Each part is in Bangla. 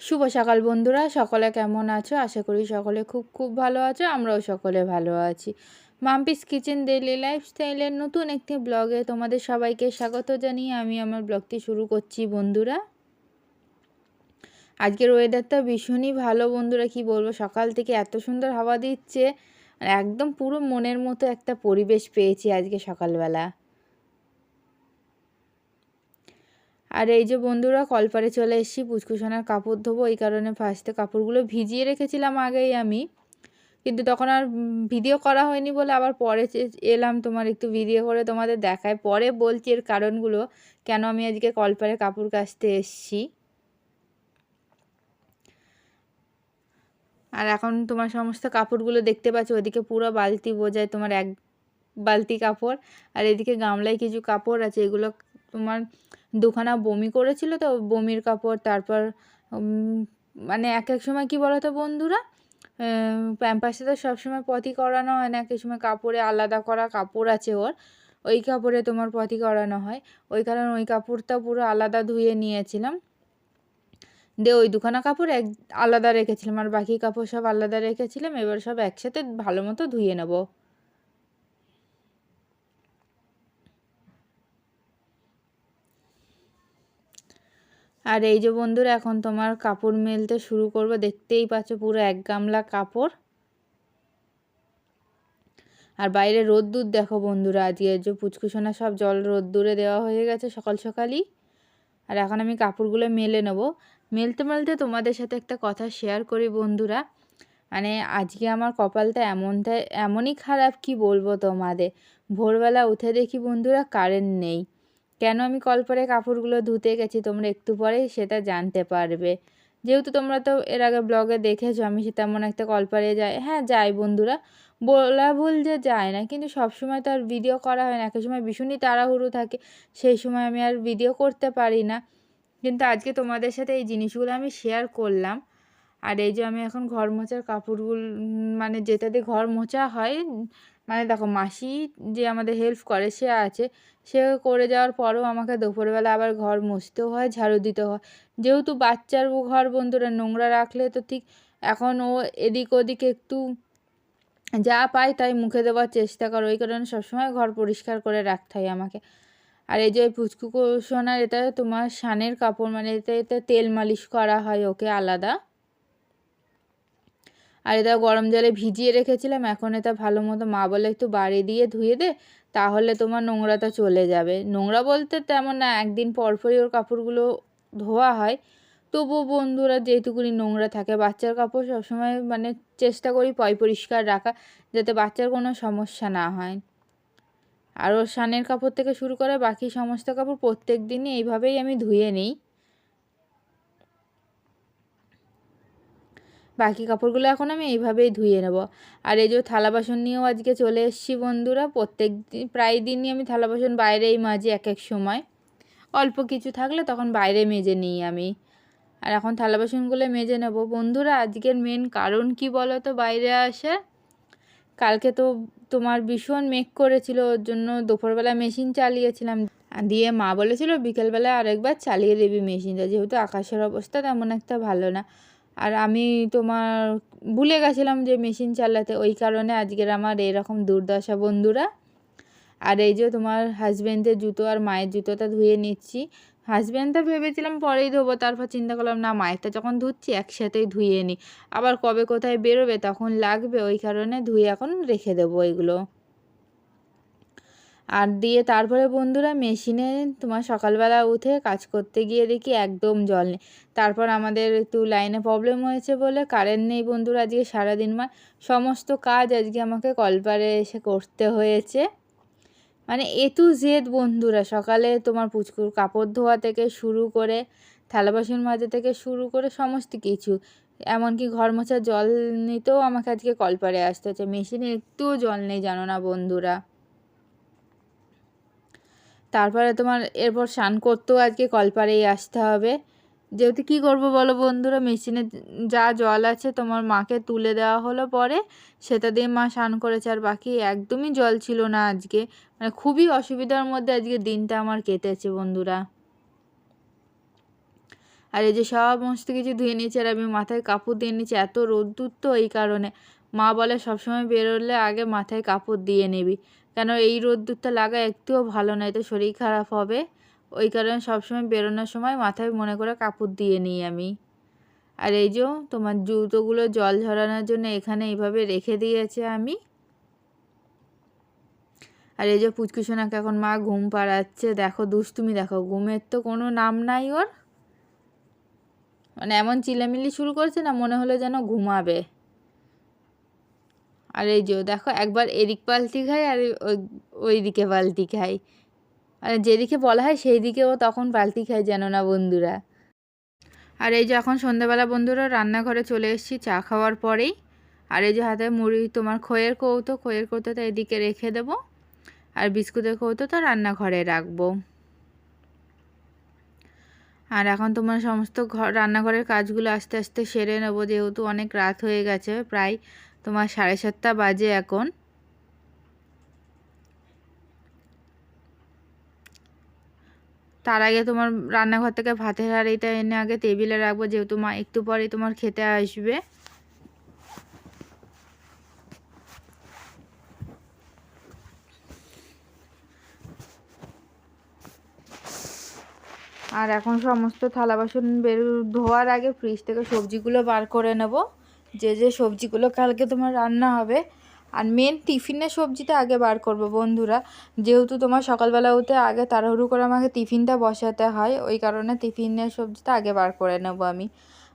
শুভ সকাল বন্ধুরা, সকলে কেমন আছো? আশা করি সকলে খুব খুব ভালো আছো, আমরাও সকলে ভালো আছি। মাম্পিস কিচেন ডেইলি লাইফস্টাইলের নতুন একটি ব্লগে তোমাদের সবাইকে স্বাগত জানিয়ে আমি আমার ব্লগটি শুরু করছি বন্ধুরা। আজকের ওয়েদারটা ভীষণই ভালো বন্ধুরা, কি বলব? সকাল থেকে এত সুন্দর হাওয়া দিচ্ছে একদম পুরো মনের মতো একটা পরিবেশ পেয়েছি আজকে সকালবেলা। আর এই যে বন্ধুরা, কলপারে চলে এসেছি, পুচকুসোনার কাপড় ধোবো, এই কারণে ফার্স্টে কাপড়গুলো ভিজিয়ে রেখেছিলাম আগেই আমি। কিন্তু তখন আর ভিডিও করা হয়নি বলে আবার পরে এলাম তোমার একটু ভিডিও করে তোমাদের দেখায়। পরে বলছি এর কারণগুলো, কেন আমি আজকে কলপারে কাপড় কাচতে এসছি। আর এখন তোমার সমস্ত কাপড়গুলো দেখতে পাচ্ছ ওদিকে পুরো বালতি বোঝায় তোমার এক বালতি কাপড়, আর এদিকে গামলায় কিছু কাপড় আছে, এগুলো তোমার দুখানা বমি করেছিল তো বমির কাপড়, তারপর মানে এক এক সময় কী বলো তো বন্ধুরা প্যাম্পাসে তো সবসময় পথি করানো হয় না এক এক সময় কাপড়ে আলাদা করা কাপড় আছে ওর, ওই কাপড়ে তোমার পথি করানো হয়। ওই কারণে ওই কাপড়টা পুরো আলাদা ধুয়ে নিয়েছিলাম। দিয়ে ওই দুখানা কাপড় এক, আলাদা রেখেছিলাম আর বাকি কাপড় সব আলাদা রেখেছিলাম, এবার সব একসাথে ভালো মতো ধুয়ে নেব। আর এই যে বন্ধুরা, এখন তোমার কাপড় মেলতে শুরু করব। দেখতেই পাচ্ছ পুরো এক গামলা কাপড়। আর বাইরে রোদ্দুর দেখো বন্ধুরা, আজকে যে পুচকুসোনা সব জল রোদ্দুরে দেওয়া হয়ে গেছে সকাল সকালই। আর এখন আমি কাপড়গুলো মেলে নেব। মেলতে মেলতে তোমাদের সাথে একটা কথা শেয়ার করি বন্ধুরা। মানে আজকে আমার কপালটা এমনটা এমনই খারাপ কি বলব তোমাদের? ভোরবেলা উঠে দেখি বন্ধুরা কারেন্ট নেই। কেন আমি কল পরে কাপড়গুলো ধুতে গেছি? তোমরা একটু পরেই সেটা জানতে পারবে। যেহেতু তোমরা তো এর আগে ব্লগে দেখেছ, আমি সে তেমন একটা কলপারে যাই হ্যাঁ যাই বন্ধুরা। বলা ভুল যে যায় না, কিন্তু সব সময় তো আর ভিডিও করা হয় না। এক সময় ভীষণই তাড়াহুড়ো থাকে, সেই সময় আমি আর ভিডিও করতে পারি না। কিন্তু আজকে তোমাদের সাথে এই জিনিসগুলো আমি শেয়ার করলাম। আর এই যে আমি এখন ঘর মোছার কাপড়গুলো মানে যেটা দিয়ে ঘর মোছা হয় মানে দেখো মাসি যে আমাদের হেল্প করে, সে আছে। সে করে যাওয়ার পরেও আমাকে দুপুরবেলা আবার ঘর মুছতেও হয়, ঝাড়ু দিতে হয়। যেহেতু বাচ্চার ঘর বন্ধুরা, নোংরা রাখলে তো ঠিক এখন ও এদিক ওদিক একটু যা পায় তাই মুখে দেওয়ার চেষ্টা করে। ওই কারণে সবসময় ঘর পরিষ্কার করে রাখতে হয় আমাকে। আর এই যে পুচকু সোনার, এটা তোমার শানের কাপড় মানে এতে এতে তেল মালিশ করা হয়, ওকে আলাদা। আর এটা গরম জলে ভিজিয়ে রেখেছিলাম, এখন এটা ভালো মতো মা বলে একটু বাড়ি দিয়ে ধুয়ে দে, তাহলে তোমার নোংরাটা চলে যাবে। নোংরা বলতে তেমন না, একদিন পরপরই ওর কাপড়গুলো ধোয়া হয়। তবুও বন্ধুরা যেটুকুনি নোংরা থাকে, বাচ্চার কাপড় সবসময় মানে চেষ্টা করি পয় পরিষ্কার রাখা, যাতে বাচ্চার কোনো সমস্যা না হয়। আর ওর সানের কাপড় থেকে শুরু করে বাকি সমস্ত কাপড় প্রত্যেক দিনই এইভাবেই আমি ধুয়ে নিই। বাকি কাপড়গুলো এখন আমি এইভাবেই ধুয়ে নেব। আর এই যে থালা বাসন নিয়েও আজকে চলে এসেছি বন্ধুরা। প্রত্যেক দিন, প্রায় দিনই আমি থালা বাসন বাইরেই মাজি এক এক সময়। অল্প কিছু থাকলে তখন বাইরে মেজে নিই আমি। আর এখন থালা বাসনগুলো মেজে নেব। বন্ধুরা, আজকের মেন কারণ কি বলো তো বাইরে আসে। কালকে তো তোমার ভীষণ মেঘ করেছিল, ওর জন্য দুপুরবেলা মেশিন চালিয়েছিলাম। দিয়ে মা বলেছিল, বিকেলবেলা আরেকবার চালিয়ে দেবি মেশিনটা। যেহেতু আকাশের অবস্থা তেমন একটা ভালো না। আর আমি তোমার ভুলে গেছিলাম যে মেশিন চালাতে, ওই কারণে আজকের আমার এরকম দুর্দশা বন্ধুরা। আর এই যে তোমার হাজব্যান্ডের জুতো আর মায়ের জুতোটা ধুয়ে নিচ্ছি। হাজব্যান্ডটা ভেবেছিলাম পরেই ধোবো, তারপর চিন্তা করলাম, না, মায়েরটা যখন ধুচ্ছি, একসাথেই ধুয়ে নিই আবার কবে কোথায় বেরোবে, তখন লাগবে, ওই কারণে ধুয়ে এখন রেখে দেবো এগুলো। আর দিয়ে তারপরে বন্ধুরা মেশিনে তোমার সকালবেলা উঠে কাজ করতে গিয়ে দেখি একদম জল নেই। তারপর আমাদের একটু লাইনে প্রবলেম হয়েছে বলে কারেন্ট নেই বন্ধুরা আজকে সারাদিন মা সমস্ত কাজ আজকে আমাকে কলপারে এসে করতে হয়েছে। মানে এ টু জেড বন্ধুরা সকালে তোমার পুচকুর কাপড় ধোয়া থেকে শুরু করে থালা বাসন মাজা থেকে শুরু করে সমস্ত কিছু। এমনকি ঘর মোছার জল নিতেও আমাকে আজকে কলপারে আসতে হচ্ছে। মেশিনে একটুও জল নেই জানো না বন্ধুরা। তারপরে তোমার এরপর স্নান করতেও আজকে কলপারেই আসতে হবে। যেহেতু কী করব বলো বন্ধুরা, মেশিনে যা জল আছে তোমার মাকে তুলে দেওয়া হলো পরে, সেটা দিয়ে মা স্নান করেছে। আর বাকি একদমই জল ছিল না আজকে। মানে খুবই অসুবিধার মধ্যে আজকে দিনটা আমার কেটেছে বন্ধুরা। আর এই যে সমস্ত কিছু ধুয়ে নিয়েছে আর আমি মাথায় কাপড় দিয়ে নিয়েছি। এত রোদ্দুর তো এই কারণে। মা বলে সবসময় বেরোলে আগে মাথায় কাপড় দিয়ে নিবি। কেন এই রোদ্দুরটা লাগা একটুও ভালো নয়, তো শরীর খারাপ হবে। ওই কারণে সবসময় বেরোনোর সময় মাথায় মনে করে কাপড় দিয়ে নিই আমি। আর এই যে তোমার জুতোগুলো জল ঝরানোর জন্য এখানে এইভাবে রেখে দিয়েছে আমি। আর এই যে পুচকুসোনাকে এখন মা ঘুম পাড়াচ্ছে, দেখো দুষ্টুমি, দেখো ঘুমের তো কোনো নাম নাই ওর। মানে এমন চিলামিলি শুরু করেছে না মনে হলো যেন ঘুমাবে। আর এই যে দেখো একবার এদিক পাল্টি খায় আর ওই দিকে পাল্টি খায়। আর যেদিকে বলা হয় সেই দিকে ও তখন পাল্টি খায় যেন না বন্ধুরা। আর এই যে এখন সন্ধ্যাবেলা বন্ধুরা রান্নাঘরে চলে এসেছি চা খাওয়ার পরেই। আর এই যে হাতে মুড়ি, তোমার খয়ের কৌতো খয়ের কৌটোটা এদিকে রেখে দেবো। আর বিস্কুটের কৌতো তো রান্নাঘরে রাখব। আর এখন তোমার সমস্ত ঘর রান্নাঘরের কাজগুলো আস্তে আস্তে সেরে নেব, যেহেতু অনেক রাত হয়ে গেছে প্রায়। তোমার সাড়ে সাতটা বাজে এখন। তার আগে তোমার রান্নাঘর থেকে ভাতের হাঁড়িটা এনে আগে টেবিলে রাখব, যেহেতু মা একটু পরে তোমার খেতে আসবে। আর এখন সমস্ত থালা বাসন বের ধোয়ার আগে ফ্রিজ থেকে সবজিগুলো বার করে নেব। যে যে সবজিগুলো কালকে তোমার রান্না হবে। আর মেন টিফিনের সবজিটা আগে বার করব বন্ধুরা। যেহেতু তোমার সকালবেলা উঠে আগে তাড়াহুড়ো করে আমাকে টিফিনটা বসাতে হয়, ওই কারণে টিফিনের সবজিটা আগে বার করে নেব আমি।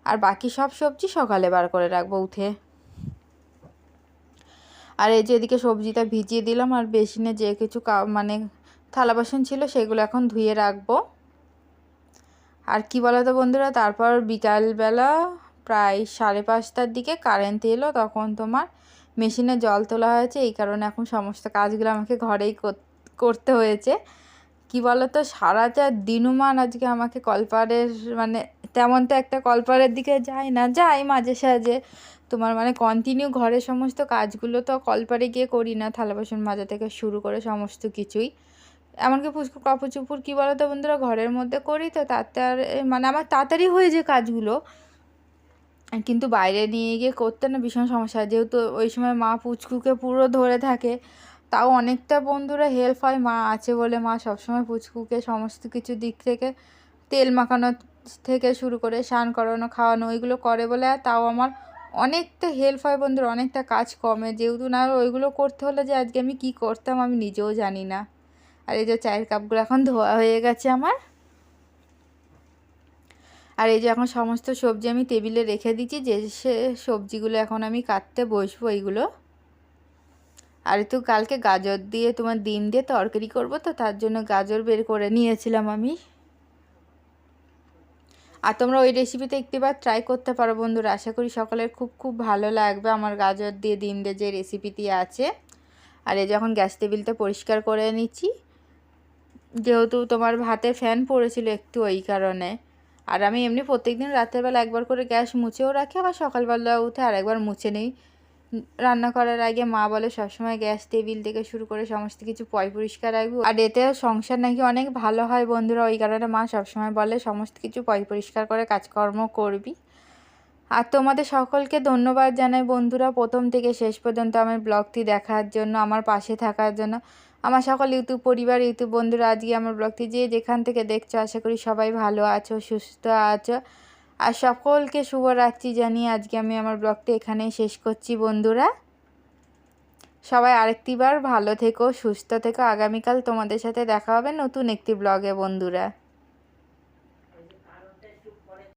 আর বাকি সব সবজি সকালে বার করে রাখব উঠে। আর এই যে এদিকে সবজিটা ভিজিয়ে দিলাম, আর বেসিনে যে কিছু মানে থালা বাসন ছিল সেগুলো এখন ধুয়ে রাখব। আর কি বলো তো বন্ধুরা, তারপর বিকালবেলা প্রায় সাড়ে পাঁচটার দিকে কারেন্ট এলো, তখন তোমার মেশিনে জল তোলা হয়েছে। এই কারণে এখন সমস্ত কাজগুলো আমাকে ঘরেই করতে হয়েছে। কি বলতো? সারাটা দিনুমান আজকে আমাকে কলপারের মানে তেমন তো একটা কলপারের দিকে যায় না, যাই মাঝে সাঝে। তোমার মানে কন্টিনিউ ঘরের সমস্ত কাজগুলো তো কলপারে গিয়ে করি না, থালা বাসন মাজা থেকে শুরু করে সমস্ত কিছুই। এমনকি পুষ্কু কাপড় চুপুর কী বলো তো বন্ধুরা? ঘরের মধ্যে করি তো তাতে আর মানে আমার তাড়াতাড়ি হয়ে যায় কাজগুলো। কিন্তু বাইরে নিয়ে গিয়ে করতে না ভীষণ সমস্যা যেহেতু ওই সময় মা পুচকুকে পুরো ধরে থাকে, তাও অনেকটা বন্ধুরা হেল্প হয়। মা আছে বলে মা সবসময় পুচকুকে সমস্ত কিছু দিক থেকে, তেল মাখানো থেকে শুরু করে স্নান করানো, খাওয়ানো, ওইগুলো করে বলে। তাও আমার অনেকটা হেল্প হয় বন্ধুরা, অনেকটা কাজ কমে। যেহেতু না, ওইগুলো করতে হলে যে আজকে আমি কি করতাম আমি নিজেও জানি না। আর এই যে চায়ের কাপগুলো এখন ধোয়া হয়ে গেছে আমার। আর এই যে এখন সমস্ত সবজি আমি টেবিলে রেখে দিচ্ছি, যে সে সবজিগুলো এখন আমি কাটতে বসবো এইগুলো। আর একটু কালকে গাজর দিয়ে, তোমার ডিম দিয়ে তরকারি করব তো, তার জন্য গাজর বের করে নিয়েছিলাম আমি। আর তোমরা ওই রেসিপিতে একটিবার ট্রাই করতে পারো বন্ধুরা, আশা করি সকলের খুব খুব ভালো লাগবে আমার গাজর দিয়ে, ডিম দিয়ে যে রেসিপিটি আছে। আর এই যখন গ্যাস টেবিলটা পরিষ্কার করে নিচ্ছি। যেহেতু তোমার ভাতে ফ্যান পড়েছিল একটু ওই কারণে। আর আমি এমনি প্রত্যেক দিন রাতের বেলা একবার করে গ্যাস মুছেও রাখি, আবার সকালবেলা উঠে আর একবার মুছে নিই। রান্না করার আগে মা বলে সবসময় গ্যাস টেবিল থেকে শুরু করে সমস্ত কিছু পয় পরিষ্কার রাখব। আর এতে সংসার নাকি অনেক ভালো হয় বন্ধুরা, ওই কারণে মা সবসময় বলে সমস্ত কিছু পয় পরিষ্কার করে কাজকর্ম করবি। আর তোমাদের সকলকে ধন্যবাদ জানাই বন্ধুরা, প্রথম থেকে শেষ পর্যন্ত আমার ব্লগটি দেখার জন্য, আমার পাশে থাকার জন্য। আমার সকল ইউটিউব পরিবার, ইউটিউব বন্ধুরা, আজকে আমার ব্লগটি যে যেখান থেকে দেখছ, আশা করি সবাই ভালো আছো, সুস্থ আছো। আর সকলকে শুভরাত্রি জানিয়ে আজকে আমি আমার ব্লগটি এখানেই শেষ করছি বন্ধুরা। সবাই আরেকটিবার ভালো থেকো, সুস্থ থেকো। আগামীকাল তোমাদের সাথে দেখা হবে নতুন একটি ব্লগে, বন্ধুরা।